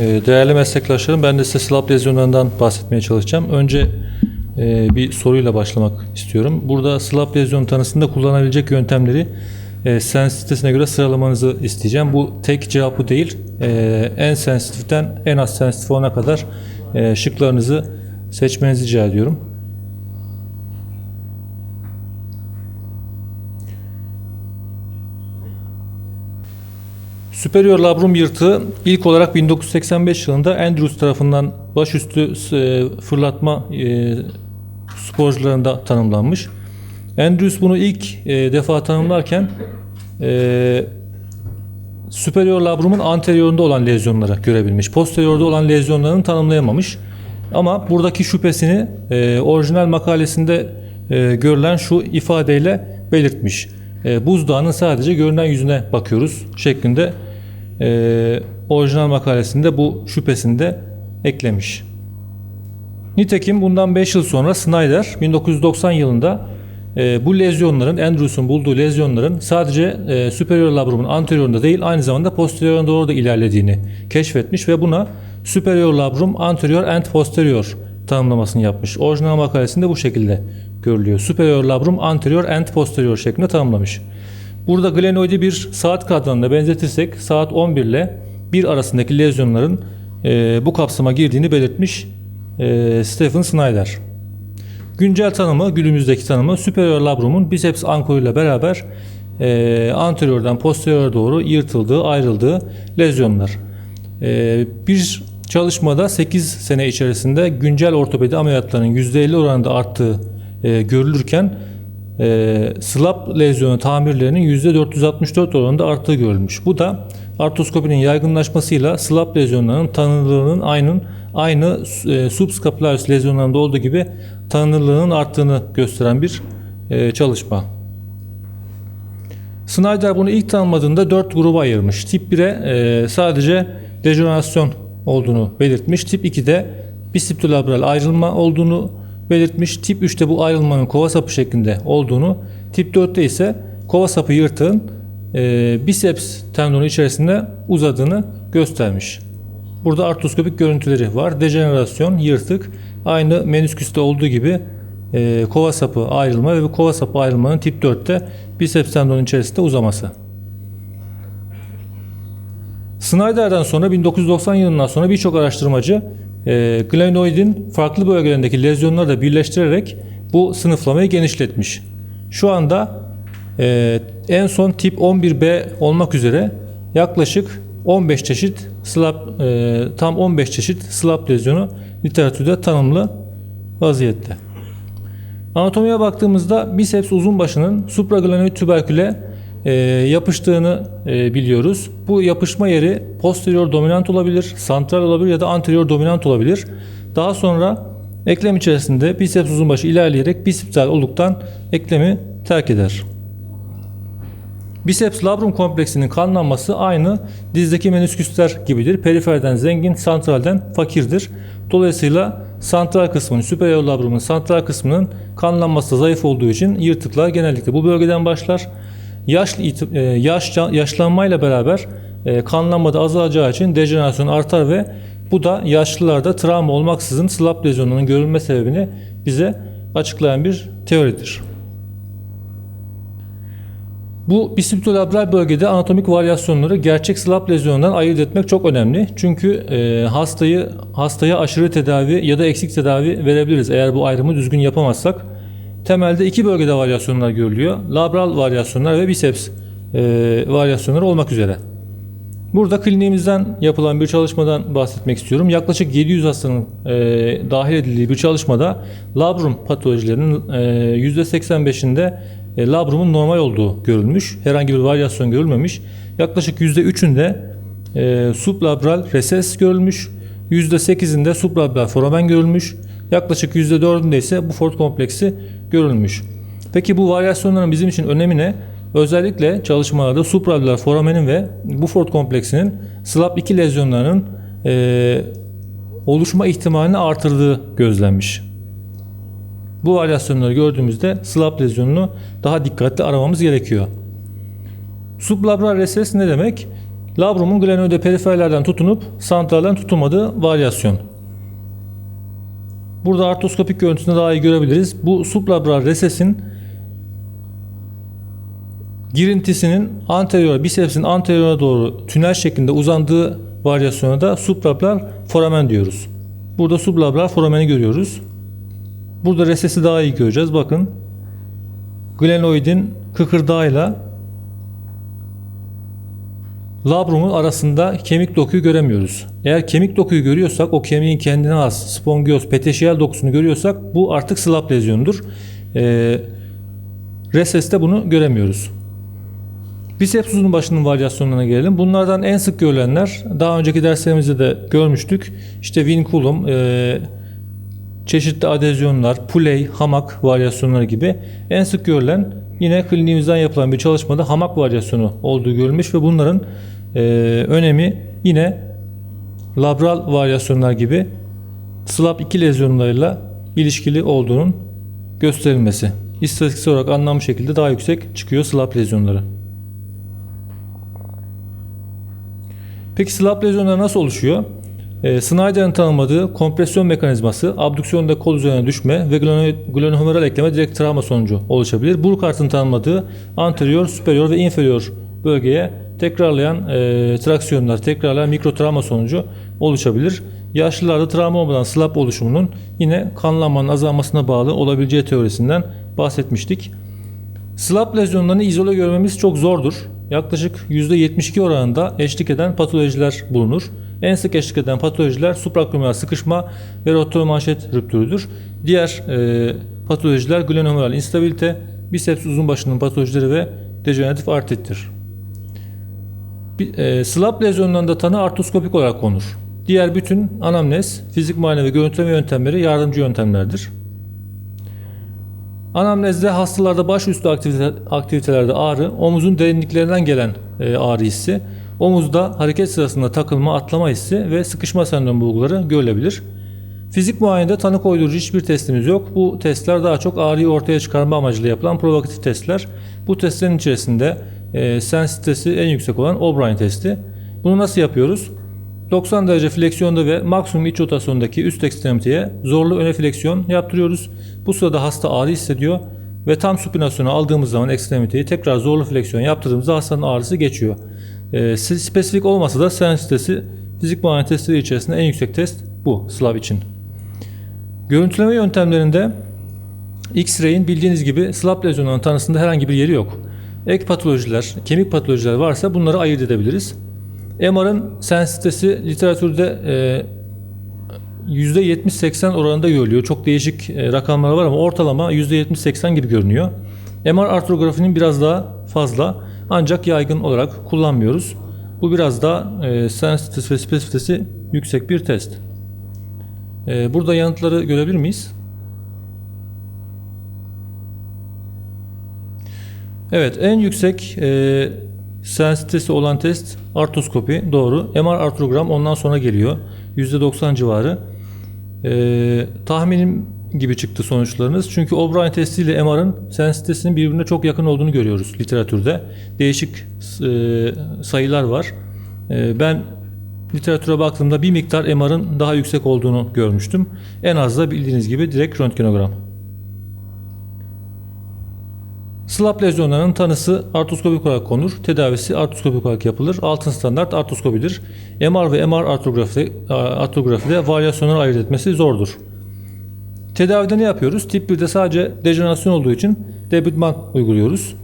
Ee, Değerli meslektaşlarım ben de size SLAP lezyonlarından bahsetmeye çalışacağım. Önce e, bir soruyla başlamak istiyorum. Burada SLAP lezyon tanısında kullanabilecek yöntemleri e, sensitivitesine göre sıralamanızı isteyeceğim. Bu tek cevaplı değil. E, en sensitiften en az sensitif olana kadar şıklarınızı seçmenizi rica ediyorum. Superior labrum yırtığı ilk olarak 1985 yılında Andrews tarafından başüstü e, fırlatma e, sporcularında tanımlanmış. Andrews bunu ilk e, defa tanımlarken superior labrumun anteriorunda olan lezyonlara görebilmiş. Posteriorda olan lezyonlarını tanımlayamamış. Ama buradaki şüphesini orijinal makalesinde görülen şu ifadeyle belirtmiş. E, buzdağının sadece görünen yüzüne bakıyoruz şeklinde e, orijinal makalesinde bu şüphesini de eklemiş. Nitekim bundan 5 yıl sonra Snyder 1990 yılında e, bu lezyonların Andrews'un bulduğu lezyonların sadece e, superior labrumun anteriorunda değil aynı zamanda posterioruna doğru da ilerlediğini keşfetmiş ve buna superior labrum anterior and posterior tanımlamasını yapmış. Orijinal makalesinde bu şekilde görülüyor. Superior labrum anterior and posterior şeklinde tanımlamış. Burada glenoidi bir saat kadranına benzetirsek saat 11 ile 1 arasındaki lezyonların e, bu kapsama girdiğini belirtmiş e, Stephen Snyder. Güncel tanımı, günümüzdeki tanımı superior labrumun biceps ankoruyla beraber e, anteriordan posterior doğru yırtıldığı, ayrıldığı lezyonlar. E, bir çalışmada 8 sene içerisinde güncel ortopedi ameliyatlarının %50 oranında arttığı e, görülürken e, slap lezyonu tamirlerinin %464 oranında arttığı görülmüş. Bu da artroskopinin yaygınlaşmasıyla slap lezyonlarının tanınırlığının aynı aynı e, subscapularis lezyonlarında olduğu gibi tanınırlığının arttığını gösteren bir e, çalışma. Snyder bunu ilk tanımladığında 4 gruba ayırmış. Tip 1'e e, sadece dejenerasyon olduğunu belirtmiş. Tip 2'de bisiptolabral ayrılma olduğunu belirtmiş. Tip 3'te bu ayrılmanın kova sapı şeklinde olduğunu, tip 4'te ise kova sapı yırtığın e, biceps tendonu içerisinde uzadığını göstermiş. Burada artroskopik görüntüleri var. Dejenerasyon, yırtık, aynı menüsküste olduğu gibi e, kova sapı ayrılma ve bu kova sapı ayrılmanın tip 4'te biceps tendonu içerisinde uzaması. Snyder'den sonra 1990 yılından sonra birçok araştırmacı e, glenoidin farklı bölgelerindeki lezyonları da birleştirerek bu sınıflamayı genişletmiş. Şu anda e, en son tip 11B olmak üzere yaklaşık 15 çeşit slap e, tam 15 çeşit slap lezyonu literatürde tanımlı vaziyette. Anatomiye baktığımızda biceps uzun başının supraglenoid tüberküle e, yapıştığını e, biliyoruz. Bu yapışma yeri posterior dominant olabilir, santral olabilir ya da anterior dominant olabilir. Daha sonra eklem içerisinde biceps uzun başı ilerleyerek bisipsal oluktan eklemi terk eder. Biceps labrum kompleksinin kanlanması aynı dizdeki menüsküsler gibidir. Periferden zengin, santralden fakirdir. Dolayısıyla santral kısmının, superior labrumun santral kısmının kanlanması zayıf olduğu için yırtıklar genellikle bu bölgeden başlar. Yaş, e, yaş yaşlanmayla beraber e, kanlanma da azalacağı için dejenerasyon artar ve bu da yaşlılarda travma olmaksızın slap lezyonunun görülme sebebini bize açıklayan bir teoridir. Bu bisiptolabral bölgede anatomik varyasyonları gerçek slap lezyonundan ayırt etmek çok önemli. Çünkü e, hastayı hastaya aşırı tedavi ya da eksik tedavi verebiliriz eğer bu ayrımı düzgün yapamazsak. Temelde iki bölgede varyasyonlar görülüyor. Labral varyasyonlar ve biceps e, varyasyonları olmak üzere. Burada kliniğimizden yapılan bir çalışmadan bahsetmek istiyorum. Yaklaşık 700 hastanın e, dahil edildiği bir çalışmada labrum patolojilerinin e, %85'inde e, labrumun normal olduğu görülmüş. Herhangi bir varyasyon görülmemiş. Yaklaşık %3'ünde e, sublabral reses görülmüş. %8'inde sublabral foramen görülmüş. Yaklaşık %4'ünde ise bu Ford kompleksi görülmüş. Peki bu varyasyonların bizim için önemi ne? Özellikle çalışmalarda supralveolar foramenin ve Buford kompleksinin SLAP 2 lezyonlarının e, oluşma ihtimalini artırdığı gözlenmiş. Bu varyasyonları gördüğümüzde SLAP lezyonunu daha dikkatli aramamız gerekiyor. Sublabral reses ne demek? Labrumun glenoide periferlerden tutunup santralden tutunmadığı varyasyon. Burada artroskopik görüntüsünde daha iyi görebiliriz. Bu sublabral resesin girintisinin anterior, bisepsin anterioruna doğru tünel şeklinde uzandığı varyasyona da sublabral foramen diyoruz. Burada sublabral forameni görüyoruz. Burada resesi daha iyi göreceğiz. Bakın glenoidin kıkırdağıyla labrumun arasında kemik dokuyu göremiyoruz. Eğer kemik dokuyu görüyorsak o kemiğin kendine has spongios peteşiyel dokusunu görüyorsak bu artık slap lezyonudur. Ee, reseste bunu göremiyoruz. Biceps uzun başının varyasyonlarına gelelim. Bunlardan en sık görülenler daha önceki derslerimizde de görmüştük. İşte vinculum, e, çeşitli adezyonlar, puley, hamak varyasyonları gibi en sık görülen yine kliniğimizden yapılan bir çalışmada hamak varyasyonu olduğu görülmüş ve bunların e, önemi yine labral varyasyonlar gibi SLAP 2 lezyonlarıyla ilişkili olduğunun gösterilmesi. İstatistiksel olarak anlamlı şekilde daha yüksek çıkıyor SLAP lezyonları. Peki slap lezyonları nasıl oluşuyor? E, Snyder'ın tanımladığı kompresyon mekanizması, abdüksiyonda kol üzerine düşme ve gleno- glenohumeral ekleme direkt travma sonucu oluşabilir. Burkhardt'ın tanımladığı anterior, superior ve inferior bölgeye tekrarlayan e, traksiyonlar, tekrarlayan mikro travma sonucu oluşabilir. Yaşlılarda travma olmadan slap oluşumunun yine kanlanmanın azalmasına bağlı olabileceği teorisinden bahsetmiştik. Slap lezyonlarını izole görmemiz çok zordur. Yaklaşık %72 oranında eşlik eden patolojiler bulunur. En sık eşlik eden patolojiler supraklomeral sıkışma ve rotomanşet rüptürüdür. Diğer e, patolojiler glenohumeral instabilite, biceps uzun başının patolojileri ve dejeneratif artrittir. E, slap lezyonlarında tanı artroskopik olarak konur. Diğer bütün anamnez, fizik muayene ve görüntüleme yöntemleri yardımcı yöntemlerdir. Anamnezde hastalarda başüstü aktivite, aktivitelerde ağrı, omuzun derinliklerinden gelen e, ağrı hissi, omuzda hareket sırasında takılma, atlama hissi ve sıkışma sendromu bulguları görülebilir. Fizik muayenede tanı koydurucu hiçbir testimiz yok. Bu testler daha çok ağrıyı ortaya çıkarma amacıyla yapılan provokatif testler. Bu testlerin içerisinde e, sensitesi en yüksek olan O'Brien testi. Bunu nasıl yapıyoruz? 90 derece fleksiyonda ve maksimum iç rotasyondaki üst ekstremiteye zorlu öne fleksiyon yaptırıyoruz. Bu sırada hasta ağrı hissediyor ve tam supinasyonu aldığımız zaman ekstremiteyi tekrar zorlu fleksiyon yaptırdığımızda hastanın ağrısı geçiyor. Ee, spesifik olmasa da sensitesi fizik muayene testleri içerisinde en yüksek test bu Slav için. Görüntüleme yöntemlerinde X-ray'in bildiğiniz gibi slap lezyonunun tanısında herhangi bir yeri yok. Ek patolojiler, kemik patolojiler varsa bunları ayırt edebiliriz. MR'ın sensitesi literatürde e, %70-80 oranında görülüyor. Çok değişik e, rakamlar var ama ortalama %70-80 gibi görünüyor. MR artrografinin biraz daha fazla ancak yaygın olarak kullanmıyoruz. Bu biraz daha e, sensitesi ve spesifitesi yüksek bir test. E, burada yanıtları görebilir miyiz? Evet, en yüksek e, sensitesi olan test artroskopi doğru. MR artrogram ondan sonra geliyor. %90 civarı. E, tahminim gibi çıktı sonuçlarınız. Çünkü O'Brien testiyle MR'ın sensitesinin birbirine çok yakın olduğunu görüyoruz literatürde. Değişik e, sayılar var. E, ben literatüre baktığımda bir miktar MR'ın daha yüksek olduğunu görmüştüm. En az da bildiğiniz gibi direkt röntgenogram. Slap lezyonlarının tanısı artroskopik olarak konur. Tedavisi artroskopik olarak yapılır. Altın standart artroskopidir. MR ve MR artrografi, artrografide varyasyonları ayırt etmesi zordur. Tedavide ne yapıyoruz? Tip 1'de sadece dejenerasyon olduğu için debridement uyguluyoruz.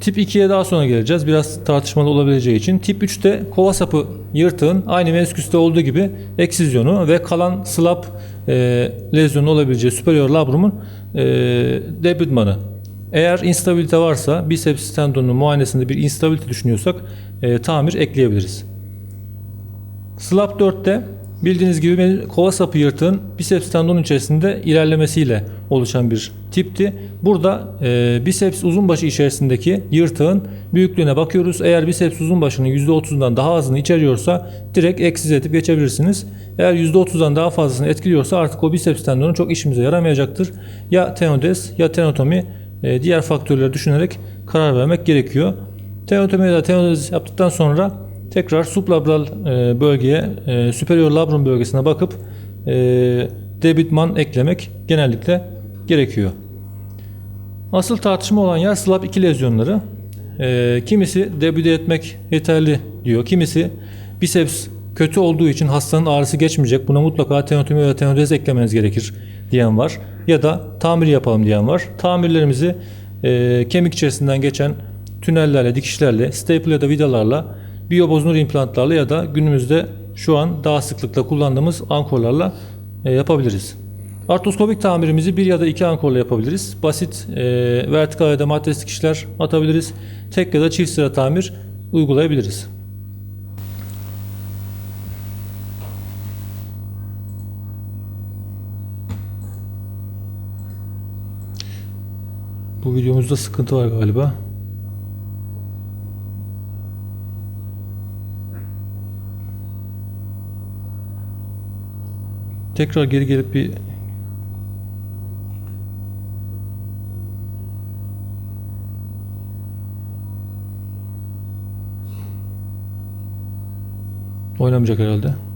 Tip 2'ye daha sonra geleceğiz. Biraz tartışmalı olabileceği için. Tip 3'te kova sapı yırtığın aynı menisküste olduğu gibi eksizyonu ve kalan slap e, lezyonu olabileceği superior labrumun e, debridmanı. Eğer instabilite varsa biceps tendonunun muayenesinde bir instabilite düşünüyorsak e, tamir ekleyebiliriz. Slap 4'te bildiğiniz gibi kova sapı yırtığın biceps tendonun içerisinde ilerlemesiyle oluşan bir tipti. Burada e, biceps uzun başı içerisindeki yırtığın büyüklüğüne bakıyoruz. Eğer biceps uzun başının %30'dan daha azını içeriyorsa direkt eksiz edip geçebilirsiniz. Eğer %30'dan daha fazlasını etkiliyorsa artık o biceps tendonu çok işimize yaramayacaktır. Ya tenodes ya tenotomi e, diğer faktörleri düşünerek karar vermek gerekiyor. Tenotomi ya da tenodez yaptıktan sonra tekrar sublabral e, bölgeye, e, superior labrum bölgesine bakıp e, debitman eklemek genellikle gerekiyor. Asıl tartışma olan yer slab 2 lezyonları. E, kimisi debüde etmek yeterli diyor. Kimisi biceps kötü olduğu için hastanın ağrısı geçmeyecek. Buna mutlaka tenotomi ve tenodez eklemeniz gerekir diyen var. Ya da tamir yapalım diyen var. Tamirlerimizi e, kemik içerisinden geçen tünellerle, dikişlerle, staple ya da vidalarla, biyobozunur implantlarla ya da günümüzde şu an daha sıklıkla kullandığımız ankorlarla e, yapabiliriz. Artroskopik tamirimizi bir ya da iki ankorla yapabiliriz. Basit e, vertikal ya da matris dikişler atabiliriz. Tek ya da çift sıra tamir uygulayabiliriz. Videomuzda sıkıntı var galiba. Tekrar geri gelip bir oynamayacak herhalde.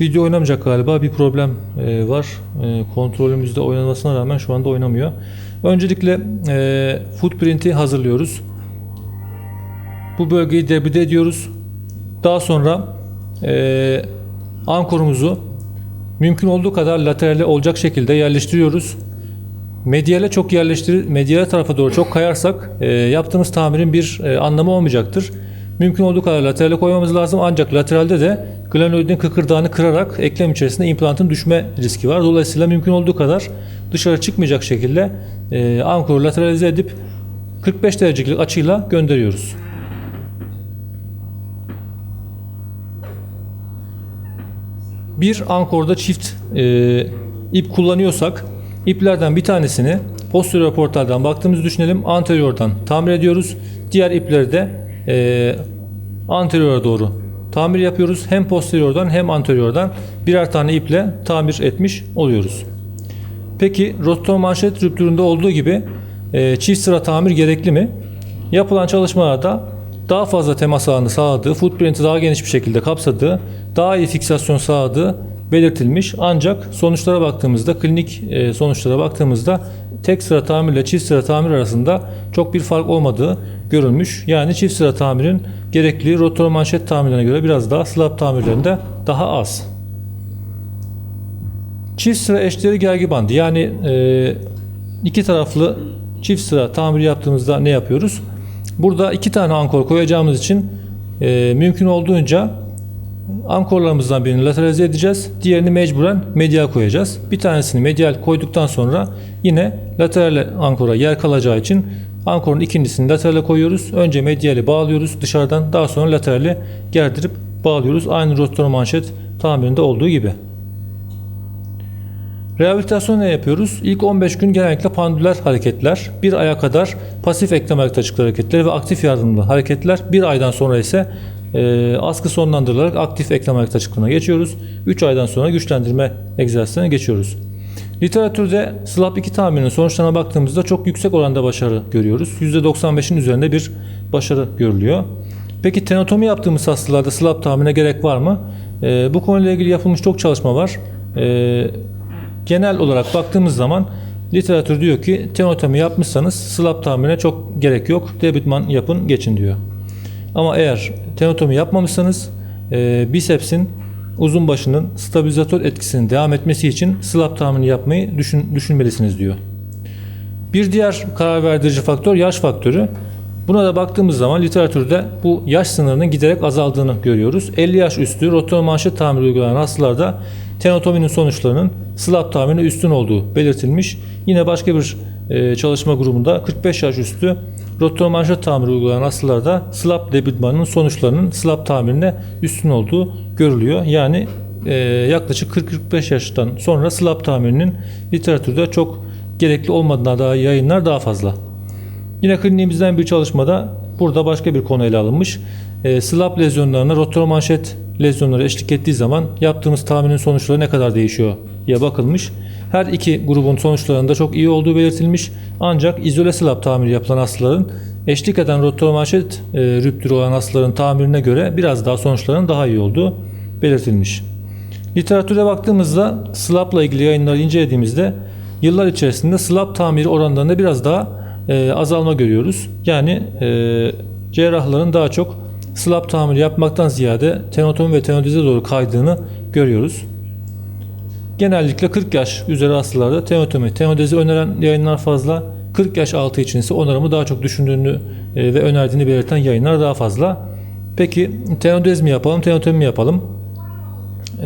Video oynamayacak galiba. Bir problem e, var. E, kontrolümüzde oynamasına rağmen şu anda oynamıyor. Öncelikle e, footprint'i hazırlıyoruz. Bu bölgeyi debide ediyoruz. Daha sonra e, ankorumuzu mümkün olduğu kadar laterale olacak şekilde yerleştiriyoruz. Medyale çok yerleştir, medyale tarafa doğru çok kayarsak e, yaptığımız tamirin bir e, anlamı olmayacaktır. Mümkün olduğu kadar laterale koymamız lazım ancak lateralde de glenoidin kıkırdağını kırarak eklem içerisinde implantın düşme riski var. Dolayısıyla mümkün olduğu kadar dışarı çıkmayacak şekilde e, ankoru lateralize edip 45 derecelik açıyla gönderiyoruz. Bir ankorda çift e, ip kullanıyorsak iplerden bir tanesini posterior portaldan baktığımızı düşünelim. Anteriordan tamir ediyoruz. Diğer ipleri de e, anteriora doğru tamir yapıyoruz. Hem posteriordan hem anteriordan birer tane iple tamir etmiş oluyoruz. Peki rotator manşet rüptüründe olduğu gibi e, çift sıra tamir gerekli mi? Yapılan çalışmalarda daha fazla temas alanı sağladığı, footprint'i daha geniş bir şekilde kapsadığı, daha iyi fiksasyon sağladığı belirtilmiş. Ancak sonuçlara baktığımızda, klinik e, sonuçlara baktığımızda tek sıra tamirle çift sıra tamir arasında çok bir fark olmadığı görülmüş. Yani çift sıra tamirin gerekliliği rotor manşet tamirlerine göre biraz daha slab tamirlerinde daha az. Çift sıra eşdeğeri gergi bandı yani e, iki taraflı çift sıra tamir yaptığımızda ne yapıyoruz? Burada iki tane ankor koyacağımız için e, mümkün olduğunca ankorlarımızdan birini lateralize edeceğiz. Diğerini mecburen medial koyacağız. Bir tanesini medial koyduktan sonra yine lateral ankora yer kalacağı için ankorun ikincisini laterale koyuyoruz. Önce mediali bağlıyoruz dışarıdan daha sonra laterali gerdirip bağlıyoruz. Aynı rotor manşet tamirinde olduğu gibi. Rehabilitasyon ne yapıyoruz? İlk 15 gün genellikle pandüler hareketler, bir aya kadar pasif eklem ayak açıkları hareketleri ve aktif yardımlı hareketler, bir aydan sonra ise e, askı sonlandırılarak aktif eklem ayak açıklığına geçiyoruz. 3 aydan sonra güçlendirme egzersizlerine geçiyoruz. Literatürde SLAP 2 tamirinin sonuçlarına baktığımızda çok yüksek oranda başarı görüyoruz. %95'in üzerinde bir başarı görülüyor. Peki tenotomi yaptığımız hastalarda SLAP tamirine gerek var mı? E, bu konuyla ilgili yapılmış çok çalışma var. E, genel olarak baktığımız zaman literatür diyor ki tenotomi yapmışsanız slap tamirine çok gerek yok. Debitman yapın geçin diyor. Ama eğer tenotomi yapmamışsanız e, bisepsin uzun başının stabilizatör etkisinin devam etmesi için slap tamirini yapmayı düşün, düşünmelisiniz diyor. Bir diğer karar verdirici faktör yaş faktörü. Buna da baktığımız zaman literatürde bu yaş sınırının giderek azaldığını görüyoruz. 50 yaş üstü rotor manşet tamiri uygulanan hastalarda tenotominin sonuçlarının slap tamirine üstün olduğu belirtilmiş. Yine başka bir e, çalışma grubunda 45 yaş üstü rotor manşet tamiri uygulanan hastalarda slap debitmanın sonuçlarının slap tamirine üstün olduğu görülüyor. Yani e, yaklaşık 40-45 yaştan sonra slap tamirinin literatürde çok gerekli olmadığına dair yayınlar daha fazla. Yine kliniğimizden bir çalışmada burada başka bir konu ele alınmış. E, slap lezyonlarına rotaromanşet lezyonları eşlik ettiği zaman yaptığımız tahminin sonuçları ne kadar değişiyor diye bakılmış. Her iki grubun sonuçlarında çok iyi olduğu belirtilmiş. Ancak izole slap tamiri yapılan hastaların eşlik eden rotaromanşet e, rüptürü olan hastaların tamirine göre biraz daha sonuçların daha iyi olduğu belirtilmiş. Literatüre baktığımızda slapla ilgili yayınları incelediğimizde yıllar içerisinde slap tamiri oranlarında biraz daha e, azalma görüyoruz. Yani e, cerrahların daha çok slap tamiri yapmaktan ziyade tenotomi ve tenodize doğru kaydığını görüyoruz. Genellikle 40 yaş üzeri hastalarda tenotomi, tenodezi öneren yayınlar fazla. 40 yaş altı için ise onarımı daha çok düşündüğünü e, ve önerdiğini belirten yayınlar daha fazla. Peki tenodez mi yapalım, tenotomi mi yapalım?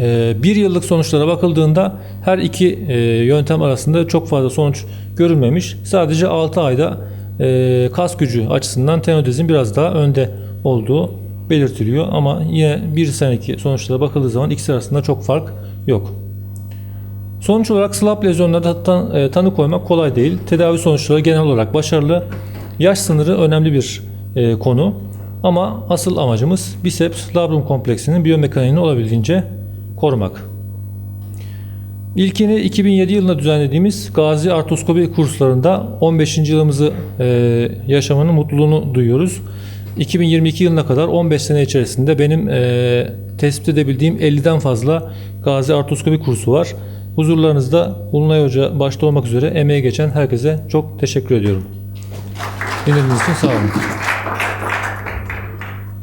E, bir yıllık sonuçlara bakıldığında her iki e, yöntem arasında çok fazla sonuç görülmemiş. Sadece 6 ayda kas gücü açısından tenodezin biraz daha önde olduğu belirtiliyor. Ama yine bir seneki sonuçlara bakıldığı zaman ikisi arasında çok fark yok. Sonuç olarak slap lezyonlarda tan- e, tanı koymak kolay değil. Tedavi sonuçları genel olarak başarılı. Yaş sınırı önemli bir e, konu. Ama asıl amacımız biceps labrum kompleksinin biyomekaniğini olabildiğince korumak. İlkini 2007 yılında düzenlediğimiz Gazi Artroskopi kurslarında 15. yılımızı e, yaşamanın mutluluğunu duyuyoruz. 2022 yılına kadar 15 sene içerisinde benim e, tespit edebildiğim 50'den fazla Gazi Artroskopi kursu var. Huzurlarınızda Ulunay Hoca başta olmak üzere emeği geçen herkese çok teşekkür ediyorum. Dinlediğiniz için sağ olun.